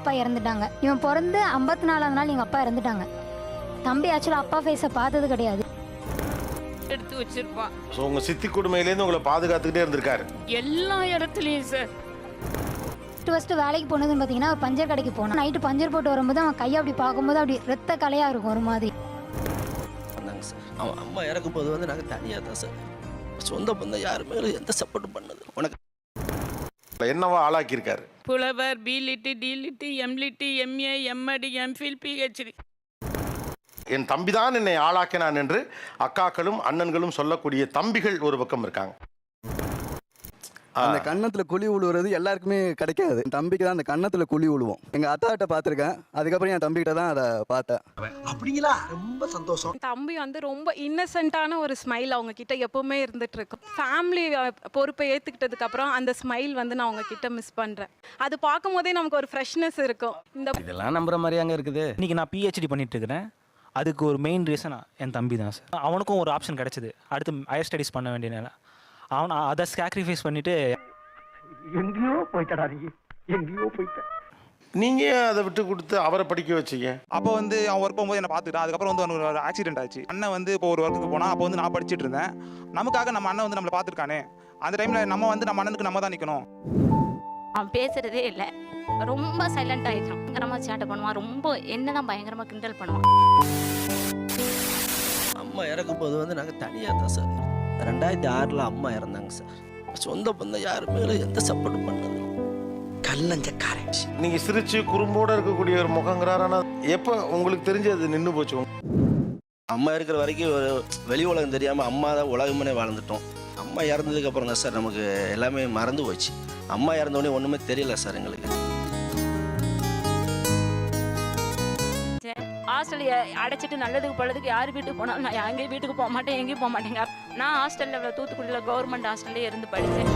அப்பா இறந்துட்டாங்க. இவன் பிறந்து ஐம்பத்தி நாலாவது நாள் எங்கள் அப்பா இறந்துட்டாங்க. தம்பி ஆக்சுவலாக அப்பா ஃபேஸை பார்த்தது கிடையாது. எடுத்து வச்சிருப்பான். ஸோ உங்க சித்தி கொடுமையிலேருந்து உங்களை பாதுகாத்துக்கிட்டே இருந்திருக்காரு. எல்லா இடத்துலயும் சார் ஃபஸ்ட்டு ஃபஸ்ட்டு வேலைக்கு போனதுன்னு பார்த்தீங்கன்னா பஞ்சர் கடைக்கு போனான். நைட்டு பஞ்சர் போட்டு வரும்போது அவன் கையை அப்படி பார்க்கும்போது அப்படி ரத்த கலையாக இருக்கும் ஒரு மாதிரி. வந்தாங்க சார் அவன் அம்மா இறக்கும் போது வந்து நாங்கள் தனியாக தான் சார் சொந்த பந்தம் யாருமே எந்த சப்போர்ட்டும் பண்ணது உனக்கு என்னவா ஆளாக்கியிருக்காரு? புலவர் B Litt D Litt M Litt MA MEd MPhil PhD என் தம்பி தான் என்னை ஆளாக்கினான் என்று அக்காக்களும் அண்ணன்களும் சொல்லக்கூடிய தம்பிகள் ஒரு பக்கம் இருக்காங்க. அந்த கன்னத்துல குழி உழுவுறது எல்லாருக்குமே கிடைக்காது. என் தம்பிக்கு தான் அந்த கன்னத்துல குழி உழுவும். எங்க அத்தாட்ட பார்த்துருக்கேன். அதுக்கப்புறம் என் தம்பிக்கிட்ட தான் அதை பார்த்தேன். அப்படிங்களா? ரொம்ப சந்தோஷம். தம்பி வந்து ரொம்ப இன்னசென்ட்டான ஒரு ஸ்மைல் அவங்க கிட்ட எப்பவுமே இருந்துட்டு இருக்கும் ஃபேமிலி பொறுப்பை ஏத்துக்கிட்டதுக்கு அப்புறம் அந்த ஸ்மைல் வந்து நான் அவங்க கிட்ட மிஸ் பண்றேன். அது பார்க்கும் போதே நமக்கு ஒரு ஃப்ரெஷ்னஸ் இருக்கும். இந்த இதெல்லாம் நம்புற மாதிரி அங்கே இருக்குது. இன்னைக்கு நான் பிஹெச்டி பண்ணிட்டு இருக்கிறேன். அதுக்கு ஒரு மெயின் ரீசன் என் தம்பி தான் சார் அவனுக்கும் ஒரு ஆப்ஷன் கிடைச்சது. அடுத்து ஹையர் ஸ்டடீஸ் பண்ண வேண்டிய அவன் அதை சாக்ரிஃபைஸ் பண்ணிட்டு எங்கேயோ போயிட்டடா நீ. எங்கேயோ போயிட்ட. நீங்க அதை விட்டு கொடுத்து அவரை படிக்க வச்சீங்க? அப்போ வந்து அவன் ஒர்க் போகும்போது என்ன பார்த்துக்கிட்டான் அதுக்கப்புறம் வந்து ஒரு ஆக்சிடென்ட் ஆச்சு. அண்ணன் வந்து இப்போ ஒரு ஒர்க்குக்கு போனால் அப்போ வந்து நான் படிச்சிட்டு இருந்தேன். நமக்காக நம்ம அண்ணன் வந்து நம்மளை பார்த்துருக்கானே. அந்த டைமில் நம்ம வந்து நம்ம அண்ணனுக்கு நம்ம தான் நிற்கணும் அவன் பேசுறதே இல்லை. ரொம்ப சைலண்ட் ஆயிட்டான். பயங்கரமா சேட்டை பண்ணுவான். ரொம்ப என்னதான் பயங்கரமா கிண்டல் பண்ணுவான். அம்மா இறக்கும் போது வந்து நாங்கள் தனியாக தான் சார் ரெண்டாயிரத்தி ஆறில் அம்மா இறந்தாங்க சார். சொந்த பந்தம் யாருமே எந்த சப்போர்ட்டும் பண்ணது கல்லஞ்சக்காரன் நீங்க சிரிச்சு குறும்போட இருக்கக்கூடிய ஒரு முகங்கிறார் ஆனா எப்ப உங்களுக்கு தெரிஞ்சு அது நின்னு போச்சு? அம்மா இருக்கிற வரைக்கும் ஒரு வெளி உலகம் தெரியாமல் அம்மா தான் உலகமே வாழ்ந்துட்டோம். அம்மா இறந்ததுக்கு அப்புறம் தான் சார் நமக்கு எல்லாமே மறந்து போச்சு. அம்மா இறந்தோடனே ஒன்றுமே தெரியல சார் எங்களுக்கு. ஹாஸ்டல் அடைச்சிட்டு நல்லதுக்கு பழதுக்கு யார் வீட்டுக்கு போனாலும் நான் எங்கேயும் வீட்டுக்கு போக மாட்டேன் எங்கேயும் போக மாட்டேங்க. நான் ஹாஸ்டலில் தூத்துக்குடியில் கவர்மெண்ட் ஹாஸ்டல்லே இருந்து படித்தேன்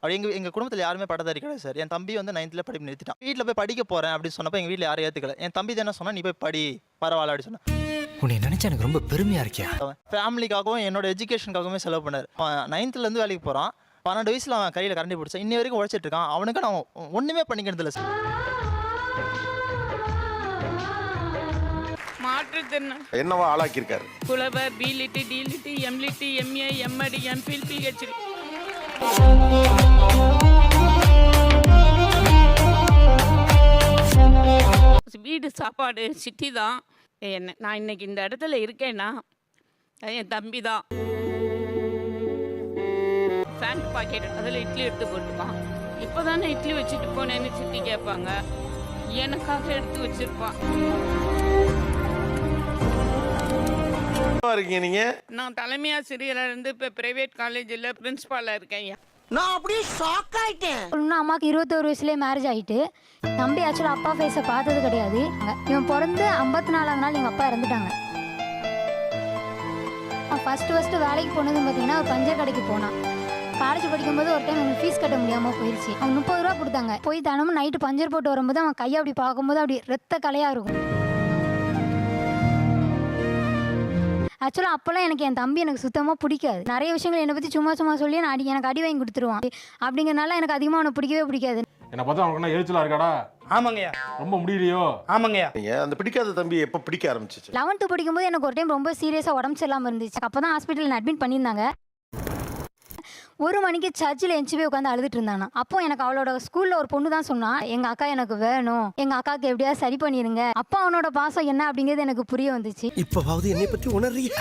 அப்படி எங்கள் எங்கள் குடும்பத்தில் யாருமே பட்டதாரி கிடையாது சார். என் தம்பி வந்து நைன்த்தில் படிப்பு நிறுத்திட்டான். வீட்டில் போய் படிக்க போகிறேன் அப்படின்னு சொன்னப்போ எங்கள் வீட்டில் யாரும் ஏற்றுக்கல என் தம்பி தானே சொன்னா நீ போய் படி பரவாயில்ல அப்படின்னு சொன்னா உன்னை நினைச்சா எனக்கு ரொம்ப பெருமையா இருக்கியா? ஃபேமிலிக்காகவும் என்னோட எஜுகேஷனுக்காகவுமே செலவு பண்ணார். நைன்த்துலேருந்து வேலைக்கு போகிறான் பன்னெண்டு வயசில் அவன் கையில் கரண்டி பிடிச்சான். இன்னி வரைக்கும் உழைச்சிட்டு இருக்கான். அவனுக்கு நான் ஒன்றுமே பண்ணிக்கிறது இல்லை சார் மாற்றுத்திறன். என்னவா ஆளாக்கியிருக்காரு? புலவர் B Litt D Litt M Litt MA MEd MPhil PhD வீடு சாப்பாடு சிட்டி தான். என்ன நான் இன்னைக்கு இந்த இடத்துல இருக்கேன்னா என் தம்பி தான். ஃபேண்ட் பாக்கெட் அதில் இட்லி எடுத்து போட்டுப்பான் இப்போ தானே இட்லி வச்சுட்டு போனேன்னு சித்தி கேட்பாங்க. எனக்காக எடுத்து வச்சிருப்பான் இருக்கீங்க நீங்க? நான் தலைமை ஆசிரியராக இருந்து இப்போ பிரைவேட் காலேஜில் பிரின்ஸ்பாலாக இருக்கேன் ஐயா. நான் அப்படியே ஷாக் ஆயிட்டேன். இன்னும் அம்மாவுக்கு இருபத்தோரு வயசுலேயே மேரேஜ் ஆகிட்டு தம்பி ஆக்சுவலாக அப்பா ஃபேஸை பார்த்தது கிடையாது. இவன் பிறந்து ஐம்பத்தி நாலாவது நாள் எங்கள் அப்பா இறந்துட்டாங்க. அவன் ஃபஸ்ட்டு ஃபஸ்ட்டு வேலைக்கு போனதுன்னு பார்த்தீங்கன்னா ஒரு பஞ்சர் கடைக்கு போனான். காலேஜ் படிக்கும்போது ஒரு டைம் எனக்கு ஃபீஸ் கட்ட முடியாமல் போயிடுச்சு அவன் முப்பது ரூபா கொடுத்தாங்க. போய் தினமும் நைட்டு பஞ்சர் போட்டு வரும்போது அவன் கையை அப்படி பார்க்கும்போது அப்படி ரத்த கலையாக இருக்கும். ஆக்சுவலாக அப்போல்லாம் எனக்கு என் தம்பி எனக்கு சுத்தமாக பிடிக்காது. நிறைய விஷயங்கள் என்னை பற்றி சும்மா சும்மா சொல்லி நான் அடி எனக்கு அடி வாங்கி கொடுத்துருவான். அப்படிங்கிறனால எனக்கு அதிகமாக அவனை பிடிக்கவே பிடிக்காது. என்னை பார்த்தா அவனுக்கு எரிச்சலா இருக்காடா? ஆமாங்கய்யா. ரொம்ப முடியலையோ? ஆமாங்கய்யா. நீங்க அந்த பிடிக்காத தம்பி எப்ப பிடிக்க ஆரம்பிச்சிச்சு? லெவன்த்து படிக்கும்போது எனக்கு ஒரு டைம் ரொம்ப சீரியஸாக உடம்பு சரியில்லாமல் இருந்துச்சு. அப்போ தான் ஹாஸ்பிட்டலில் அட்மிட் பண்ணியிருந்தாங்க. ஒரு மணிக்கு சர்ச்சில் எஞ்சி போய் உட்காந்து அழுதுட்டு இருந்தானா. அப்போ எனக்கு அவளோட ஸ்கூலில் ஒரு பொண்ணு தான் சொன்னா எங்கள் அக்கா எனக்கு வேணும். எங்கள் அக்காவுக்கு எப்படியாவது சரி பண்ணிருங்க. அப்போ அவனோட பாசம் என்ன அப்படிங்கிறது எனக்கு புரிய வந்துச்சு. இப்பவாவது என்னை பத்தி உணர்றீங்க